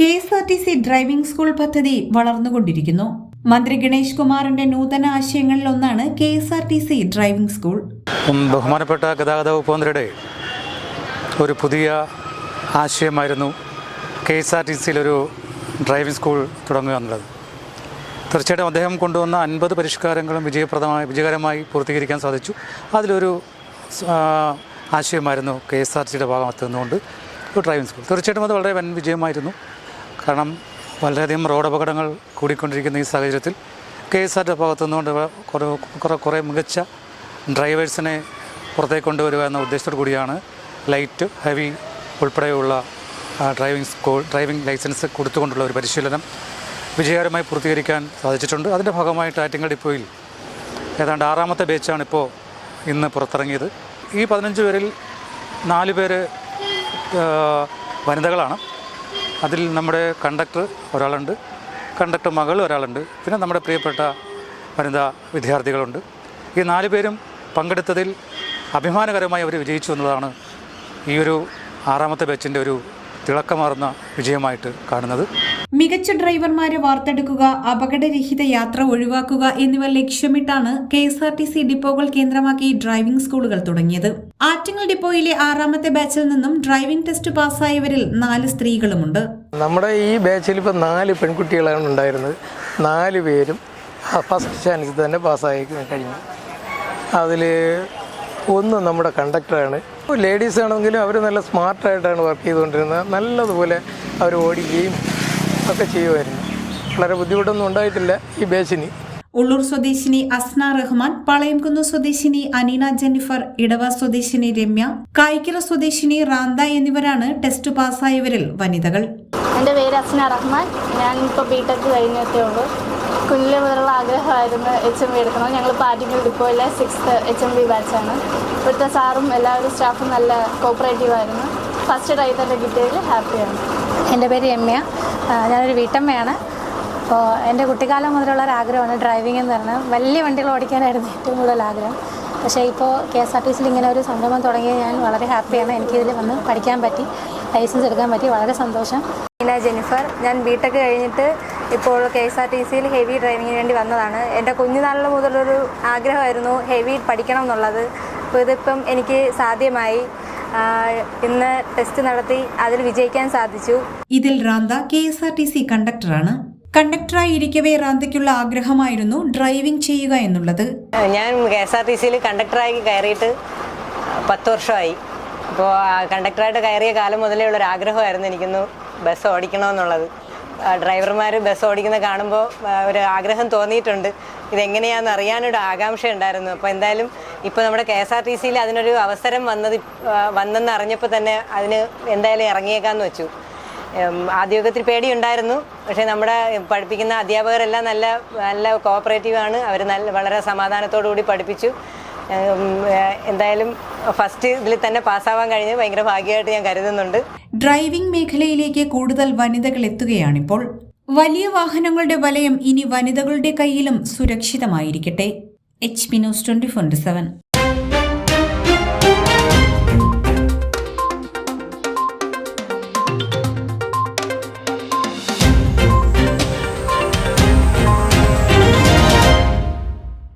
K S R T C driving school പദ്ധതി വളർന്നുകൊണ്ടിരിക്കുന്നു. മന്ത്രി ഗണേഷ് കുമാറിന്റെ നൂതന ആശയങ്ങളിൽ ഒന്നാണ് K S R T C driving school. ബഹുമാനപ്പെട്ട ഗതാഗത വകുപ്പ് മന്ത്രിയുടെ ഒരു പുതിയ ആശയമായിരുന്നു കെ എസ് ആർ ടി സിയിലൊരു ഡ്രൈവിംഗ് സ്കൂൾ തുടങ്ങുക എന്നുള്ളത്. തീർച്ചയായിട്ടും അദ്ദേഹം കൊണ്ടുവന്ന അൻപത് പരിഷ്കാരങ്ങളും വിജയപ്രദമായി വിജയകരമായി പൂർത്തീകരിക്കാൻ സാധിച്ചു. അതിലൊരു ആശയമായിരുന്നു കെ എസ് ആർ സിയുടെ ഭാഗത്ത് ഒരു ഡ്രൈവിംഗ് സ്കൂൾ. തീർച്ചയായിട്ടും അത് വളരെ വൻ വിജയമായിരുന്നു. കാരണം വളരെയധികം റോഡ് അപകടങ്ങൾ കൂടിക്കൊണ്ടിരിക്കുന്ന ഈ സാഹചര്യത്തിൽ കെ എസ് ആറിന്റെ ഭാഗത്തു നിന്നുകൊണ്ട് കുറേ മികച്ച ഡ്രൈവേഴ്സിനെ പുറത്തേക്ക് കൊണ്ടുവരിക എന്ന ഉദ്ദേശത്തോടു കൂടിയാണ് ലൈറ്റ് ഹെവി ഉൾപ്പെടെയുള്ള ഡ്രൈവിംഗ് സ്കൂൾ ഡ്രൈവിംഗ് ലൈസൻസ് കൊടുത്തുകൊണ്ടുള്ള ഒരു പരിശീലനം വിജയകരമായി പൂർത്തീകരിക്കാൻ സാധിച്ചിട്ടുണ്ട്. അതിന്റെ ഭാഗമായിട്ട് ആറ്റിങ്ങൽ ഡിപ്പോയിൽ ഏതാണ്ട് ആറാമത്തെ ബാച്ചാണ് ഇപ്പോൾ ഇന്ന് പുറത്തിറങ്ങിയത്. ഈ പതിനഞ്ച് പേരിൽ നാല് പേര് വനിതകളാണ്. അതിൽ നമ്മുടെ കണ്ടക്ടർ ഒരാളുണ്ട് കണ്ടക്ടർ മകൾ ഒരാളുണ്ട് പിന്നെ നമ്മുടെ പ്രിയപ്പെട്ട വനിതാ വിദ്യാർത്ഥികളുണ്ട്. ഈ നാല് പേരും പങ്കെടുത്തതിൽ അഭിമാനകരമായി അവർ വിജയിച്ചു എന്നതാണ് ഈ ഒരു ആറാമത്തെ ബാച്ചിന്റെ ഒരു തിളക്കമാർന്ന വിജയമായിട്ട് കാണുന്നത്. മികച്ച ഡ്രൈവർമാരെ വാർത്തെടുക്കുക അപകടരഹിത യാത്ര ഒഴിവാക്കുക എന്നിവ ലക്ഷ്യമിട്ടാണ് K S R T C ഡിപ്പോകൾ കേന്ദ്രമാക്കി ഡ്രൈവിംഗ് സ്കൂളുകൾ തുടങ്ങിയത്. ആറ്റിങ്ങൽ ഡിപ്പോയിലെ ആറാമത്തെ ബാച്ചിൽ നിന്നും ഡ്രൈവിംഗ് ടെസ്റ്റ് പാസ്സായവരിൽ നാല് സ്ത്രീകളുമുണ്ട്. നമ്മുടെ ഈ ബാച്ചിൽ ഇപ്പോൾ നാല് പെൺകുട്ടികളാണ് ഉണ്ടായിരുന്നത്. നാല് പേരും ഫസ്റ്റ് ചാൻസിൽ തന്നെ പാസ്സായി കഴിഞ്ഞു. അതിൽ ഒന്ന് നമ്മുടെ കണ്ടക്ടറാണ്. ലേഡീസ് ആണെങ്കിലും അവർ നല്ല സ്മാർട്ടായിട്ടാണ് വർക്ക് ചെയ്തുകൊണ്ടിരുന്നത്. നല്ലതുപോലെ അവർ ഓടിക്കുകയും ഒക്കെ ചെയ്യുമായിരുന്നു. വളരെ ബുദ്ധിമുട്ടൊന്നും ഉണ്ടായിട്ടില്ല ഈ ബാച്ചിന്. ഉള്ളൂർ സ്വദേശിനി അസ്ന റഹ്മാൻ പാളയംകുന്ന് സ്വദേശിനി അനീന ജെന്നിഫർ ഇടവ സ്വദേശിനി രമ്യ കായ്ക്കര സ്വദേശിനി റാന്ത എന്നിവരാണ് ടെസ്റ്റ് പാസ്സായവരിൽ വനിതകൾ. എന്റെ പേര് അസ്ന റഹ്മാൻ. ഞാൻ ഇപ്പോൾ ബിടെക് ടെക് കഴിഞ്ഞിട്ടേ ഉള്ളൂ. കുഞ്ഞിലെ മുതലുള്ള ആഗ്രഹമായിരുന്നു എച്ച് എം ബി എടുക്കണം. ഞങ്ങൾ പാറ്റിങ്ങൽ ഡിപ്പോയിലെ സിക്സ്ത് എച്ച് എം ബി ബാച്ചാണ് ഇവിടുത്തെ സാറും എല്ലാവരും സ്റ്റാഫും നല്ല കോപ്പറേറ്റീവ് ആയിരുന്നു. ഫസ്റ്റ് ട്രൈ തന്നെ കിട്ടിയതിൽ ഹാപ്പിയാണ് എന്റെ പേര് രമ്യ. ഞാനൊരു വീട്ടമ്മയാണ്. അപ്പോൾ എന്റെ കുട്ടിക്കാലം മുതലുള്ള ഒരു ആഗ്രഹമാണ് ഡ്രൈവിംഗ് എന്ന് പറഞ്ഞാൽ വലിയ വണ്ടികൾ ഓടിക്കാനായിരുന്നു ഏറ്റവും കൂടുതൽ ആഗ്രഹം പക്ഷേ ഇപ്പോൾ കെ എസ് ആർ ടി സിയിൽ ഇങ്ങനെ ഒരു സംരംഭം തുടങ്ങിയത് ഞാൻ വളരെ ഹാപ്പിയാണ് എനിക്കിതിൽ വന്ന് പഠിക്കാൻ പറ്റി ലൈസൻസ് എടുക്കാൻ പറ്റി വളരെ സന്തോഷം. മീന ജെനിഫർ ഞാൻ ബിടെക് കഴിഞ്ഞിട്ട് ഇപ്പോൾ കെ എസ് ആർ ടി സിയിൽ ഹെവി ഡ്രൈവിങ്ങിന് വേണ്ടി വന്നതാണ്. എന്റെ കുഞ്ഞുനാളിൽ മുതലൊരു ആഗ്രഹമായിരുന്നു ഹെവി പഠിക്കണം എന്നുള്ളത്. അപ്പോൾ ഇതിപ്പം എനിക്ക് സാധ്യമായി. ഇന്ന് ടെസ്റ്റ് നടത്തി അതിൽ വിജയിക്കാൻ സാധിച്ചു. ഇതിൽ Rantha K S R T C കണ്ടക്ടറാണ് കണ്ടക്ടറായി ഇരിക്കവേ റാന്തയ്ക്കുള്ള ആഗ്രഹമായിരുന്നു ഡ്രൈവിംഗ് ചെയ്യുക എന്നുള്ളത്. ഞാൻ കെ എസ് ആർ ടി സിയിൽ കണ്ടക്ടറായി കയറിയിട്ട് പത്ത് വർഷമായി. അപ്പോൾ കണ്ടക്ടറായിട്ട് കയറിയ കാലം മുതലേ ഉള്ളൊരു ആഗ്രഹമായിരുന്നു എനിക്കൊന്ന് ബസ് ഓടിക്കണമെന്നുള്ളത്. ഡ്രൈവർമാർ ബസ് ഓടിക്കുന്ന കാണുമ്പോൾ ഒരു ആഗ്രഹം തോന്നിയിട്ടുണ്ട്. ഇതെങ്ങനെയാണെന്ന് അറിയാനൊരു ആകാംക്ഷ ഉണ്ടായിരുന്നു അപ്പോൾ എന്തായാലും ഇപ്പോൾ നമ്മുടെ കെ എസ് ആർ ടി സിയിൽ അതിനൊരു അവസരം വന്നത് വന്നെന്ന് അറിഞ്ഞപ്പോൾ തന്നെ അതിന് എന്തായാലും ഇറങ്ങിയേക്കാന്ന് വെച്ചു. ആദ്യമൊക്കെ പേടി പേടിയുണ്ടായിരുന്നു. പക്ഷേ നമ്മുടെ പഠിപ്പിക്കുന്ന അധ്യാപകരെല്ലാം നല്ല നല്ല കോപ്പറേറ്റീവാണ് അവർ നല്ല വളരെ സമാധാനത്തോടു കൂടി പഠിപ്പിച്ചു. എന്തായാലും ഫസ്റ്റ് ഇതിൽ തന്നെ പാസ്സാവാൻ കഴിഞ്ഞ് ഭയങ്കര ഭാഗ്യമായിട്ട് ഞാൻ കരുതുന്നുണ്ട്. ഡ്രൈവിംഗ് മേഖലയിലേക്ക് കൂടുതൽ വനിതകൾ എത്തുകയാണിപ്പോൾ. വലിയ വാഹനങ്ങളുടെ വലയം ഇനി വനിതകളുടെ കയ്യിലും സുരക്ഷിതമായിരിക്കട്ടെ. H P news twenty four seven